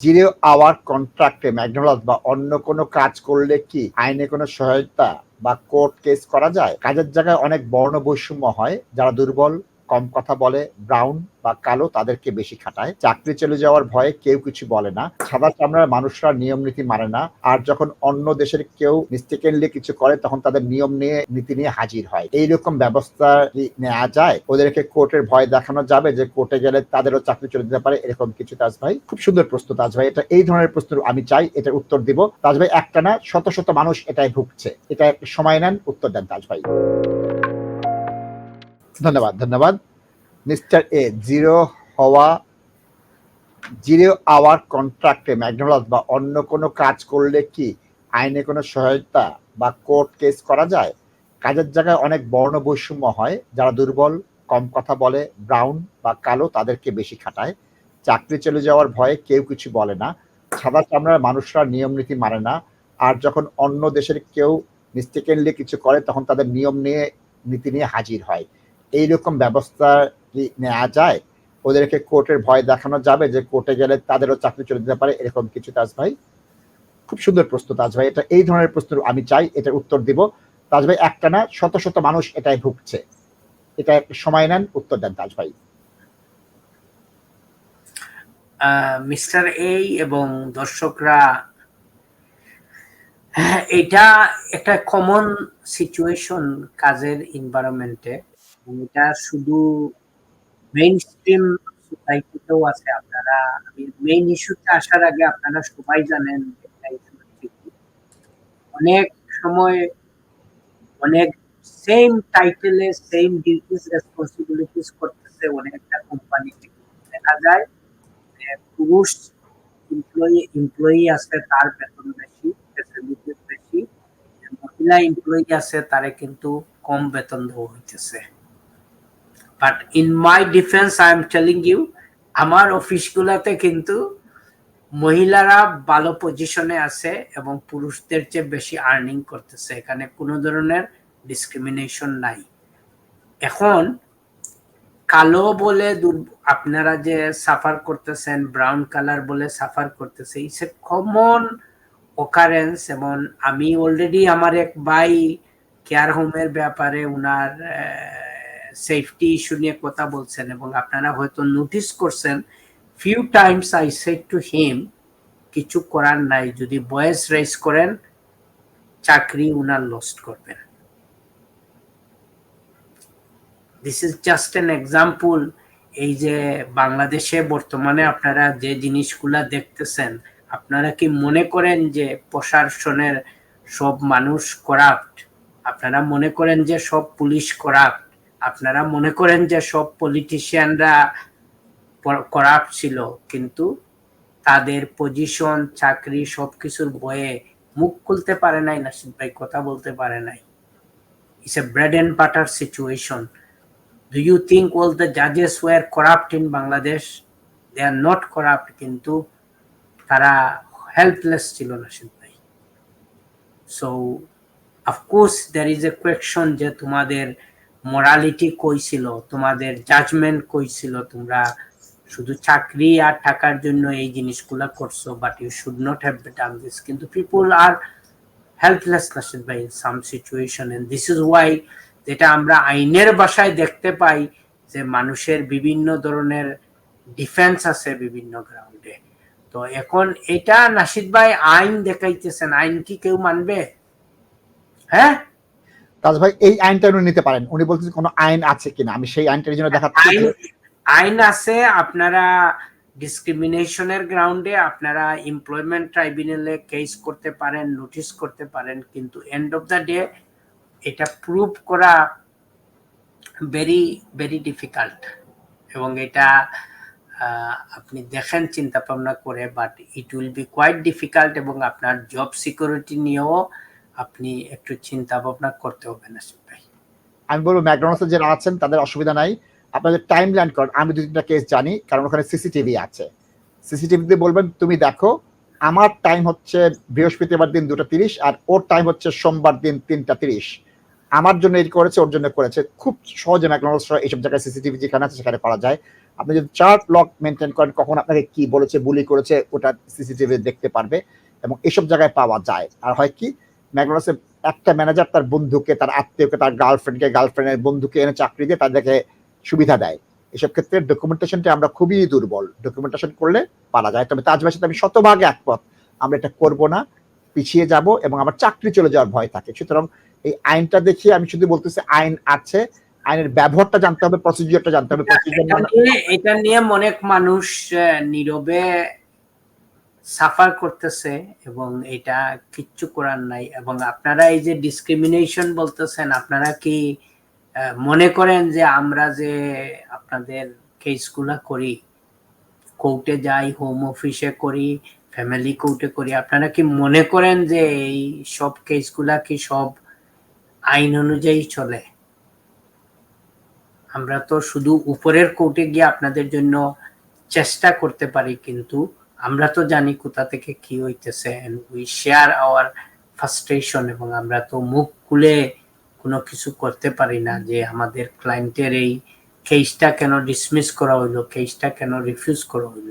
Zero hour কন্ট্রাক্টে McDonald বা অন্য কোনো কাজ করলে কি আইনে কোনো সহায়তা বা কোর্ট কেস করা যায়? কাজের জায়গায় অনেক বর্ণ বৈষম্য হয়, যারা দুর্বল কম কথা বলে ব্রাউন বা কালো তাদেরকে বেশি খাটায়। চাকরি চলে যাওয়ার ভয়ে কেউ কিছু বলে না। সাদা চামড়ার মানুষরা নিয়ম নীতি মানে না। আর যখন অন্য দেশের কেউ মিস্টেকেনলি কিছু করে, তখন তাদের নিয়ম নিয়ে, নীতি নিয়ে হাজির হয়। এইরকম ব্যবস্থা নেওয়া যায়, ওদেরকে কোর্টের ভয় দেখানো যাবে যে কোর্টে গেলে তাদেরও চাকরি চলে যেতে পারে, এরকম কিছু তাজ ভাই। খুব সুন্দর প্রশ্ন তাজ ভাই। এটা এই ধরনের প্রশ্ন আমি চাই, এটার উত্তর দিব। তাজ ভাই, একটা না, শত শত মানুষ এটাই ভুগছে। এটা একটু সময় নেন, উত্তর দেন তাজ ভাই। ধন্যবাদ ধন্যবাদ। মিস্টার এ, জিরো হওয়া, জিরো আওয়ার কন্ট্রাক্টে ম্যাকডোনাল্ড বা অন্য কোনো কাজ করলে কি আইনে কোনো সহায়তা বা কোর্ট কেস করা যায়? কাজের জায়গায় অনেক বর্ণ বৈষম্য হয়, যারা দুর্বল, কম কথা বলে, ব্রাউন বা কালো তাদেরকে বেশি খাটায়। চাকরি চলে যাওয়ার ভয়ে কেউ কিছু বলে না। সাদা চামড়ার মানুষরা নিয়ম নীতি মানে না। আর যখন অন্য দেশের কেউ মিস্টেকেনলি কিছু করে, তখন তাদের নিয়ম নিয়ে, নীতি নিয়ে হাজির হয়। এইরকম ব্যবস্থা কি নেওয়া যায় ওদেরকে কোর্টের ভয় দেখানো যাবে যে কোর্টে গেলে তাদেরও চাকরি চলে যেতে পারে এরকম কিছু তাজ ভাই। খুব সুন্দর প্রশ্ন তাজ ভাই এটা এই ধরনের প্রশ্ন আমি চাই এটার উত্তর দিব। তাজ ভাই একটা না শত শত মানুষ এটাই ভুগছে। এটা একটা সময় নেন উত্তর দেন তাজ ভাই। মিস্টার এই এবং দর্শকরা হ্যাঁ, এটা একটা কমন সিচুয়েশন কাজের এনভায়রনমেন্টে এটা শুধু মেইন স্ট্রিম সোসাইটিতেও আছে। আপনারা, আমি মেইন ইস্যুতে আসার আগে আপনারা সবাই জানেন অনেক সময় অনেক সেম টাইটেলে সেম ডিউটিস রেসপন্সিবিলিটিস করতেছে অনেকটা কোম্পানি দেখা যায় পুরুষ এমপ্লয়ি এমপ্লয়ি আছে, তার বেতন বেশি ফেসিলিটি বেশি। মহিলা এমপ্লয়ি আছে, তারে কিন্তু কম বেতন দেওয়া হইতেছে। But in my defence I am telling you আমার অফিসগুলোতে কিন্তু মহিলারা ভালো পজিশনে আছে এবং পুরুষদের চেয়ে বেশি আর্নিং করতেছে। এখানে কোনো ধরনের ডিসক্রিমিনেশন নাই। এখন কালো বলে আপনারা যে সাফার করতেছেন ব্রাউন কালার বলে সাফার করতেছে ইটস এ কমন অকারেন্স এবং আমি অলরেডি আমার এক ভাই কেয়ার হোমের ব্যাপারে উনার সেফটি ইস্যু নিয়ে কথা বলছেন এবং আপনারা হয়তো নোটিস করছেন few times I said to him কিছু করার নাই, যদি বয়েস রেস করেন, চাকরি উনার লস্ট করবেন। This is just an example এই যে বাংলাদেশে বর্তমানে আপনারা যে জিনিসগুলা দেখতেছেন, আপনারা কি মনে করেন যে প্রশাসনের সব মানুষ করাপ্ট আপনারা মনে করেন যে সব পুলিশ করাপ্ট আপনারা মনে করেন যে সব পলিটিশিয়ানরা করাপ্ট ছিল কিন্তু তাদের পজিশন চাকরি সবকিছুর বয়ে মুখ খুলতে পারে নাই নাসিদ ভাই কথা বলতে পারে নাই। It's a bread and butter situation do you think all the judges were corrupt in Bangladesh? They are not corrupt, কিন্তু তারা হেল্পলেস ছিল নাসিদ ভাই। So of course there is a question যে তোমাদের মোরালিটি কই ছিল? তোমাদের জাজমেন্ট কই ছিল? তোমরা শুধু চাকরি আর টাকার জন্য এই জিনিসগুলা করছ but you should not have done this কিন্তু পিপুল আর হেল্পলেস নাসিদ ভাই some situation and this is why যেটা আমরা আইনের বাসায় দেখতে পাই যে মানুষের বিভিন্ন ধরনের ডিফেন্স আছে বিভিন্ন গ্রাউন্ডে তো এখন এটা নাসিদ ভাই আইন দেখাইতেছেন। আইন কি কেউ মানবে? হ্যাঁ? তাজ ভাই, এই আইনটা উনি নিতে পারেন। উনি কোনো আইন আছে কিনা। আমি সেই আইনটার জন্য আইন আছে, আপনারা ডিসক্রিমিনেশনের গ্রাউন্ডে আপনারা এমপ্লয়মেন্ট ট্রাইব্যুনালে কেস করতে পারেন নোটিশ করতে পারেন, কিন্তু এন্ড অফ ডে এটা প্রুভ করা ভেরি ভেরি ডিফিকাল্ট এবং এটা আপনি দেখেন চিন্তা ভাবনা করে but it will be quite difficult এবং আপনার জব সিকিউরিটি নিয়েও আপনি একটু চিন্তা ভাবনা করতে হবে না ভাই। আমি বলব, ম্যাকডোনাল্ডস যারা আছেন, তাদের অসুবিধা নাই। আপনাদের টাইম ল্যান্ড করেন আমি দু তিনটা কেস জানি, কারণ ওখানে সিসিটিভি আছে। সিসিটিভিতে বলবেন, তুমি দেখো, আমার টাইম হচ্ছে বৃহস্পতিবার দিন দুটো তিরিশ, আর ওর টাইম হচ্ছে সোমবার দিন তিনটা তিরিশ। আমার জন্য এই করেছে, ওর জন্য করেছে। খুব সহজে ম্যাকডোনাল্ডস এইসব জায়গায় সিসিটিভি যেখানে আছে, সেখানে করা যায়। আপনি যদি চার্ট লক মেনটেন করেন, কখন আপনাকে কি বলেছে, বুলি করেছে, ওটা সিসিটিভি দেখতে পারবে, এবং এসব জায়গায় পাওয়া যায়। আর হয় কি ম্যাকডোনাল্ডসে একটা ম্যানেজার তার বন্ধুকে, তার আত্মীয়কে, তার গার্লফ্রেন্ডকে গার্লফ্রেন্ডের বন্ধুকে এনে চাকরি দিয়ে তাদেরকে সুবিধা দেয়। এসব ক্ষেত্রে ডকুমেন্টেশনটা আমরা খুবই দুর্বল। ডকুমেন্টেশন করলে পারা যায়। তবে তাজ সাথে আমি শতভাগ একমত। আমরা এটা করব না, পিছিয়ে যাব এবং আমার চাকরি চলে যাওয়ার ভয় থাকে। সুতরাং এই আইনটা দেখিয়ে আমি শুধু বলতেছি আইন আছে। আইনের ব্যবহারটা জানতে হবে প্রসিডিওরটা জানতে হবে। প্রসিডিওর এটা নিয়ে অনেক মানুষ নীরবে সাফার করতেছে এবং এটা কিচ্ছু করার নাই এবং আপনারা এই যে ডিসক্রিমিনেশন বলতেছেন, আপনারা কি মনে করেন যে আমরা যে আপনাদের কেসগুলা করি কোর্টে যাই হোম অফিসে করি ফ্যামিলি কোর্টে করি, আপনারা কি মনে করেন যে এই সব কেসগুলা কি সব আইন অনুযায়ী চলে? আমরা তো শুধু উপরের কোর্টে গিয়ে আপনাদের জন্য চেষ্টা করতে পারি কিন্তু আমরা তো জানি কোথা থেকে কি হইতেছে উই শেয়ার আওয়ার ফার্স্টেশন এবং আমরা তো মুখ খুলে কোনো কিছু করতে পারি না যে আমাদের ক্লায়েন্টের এই কেসটা কেন ডিসমিস করা হইল কেসটা কেন রিফিউজ করা হইল।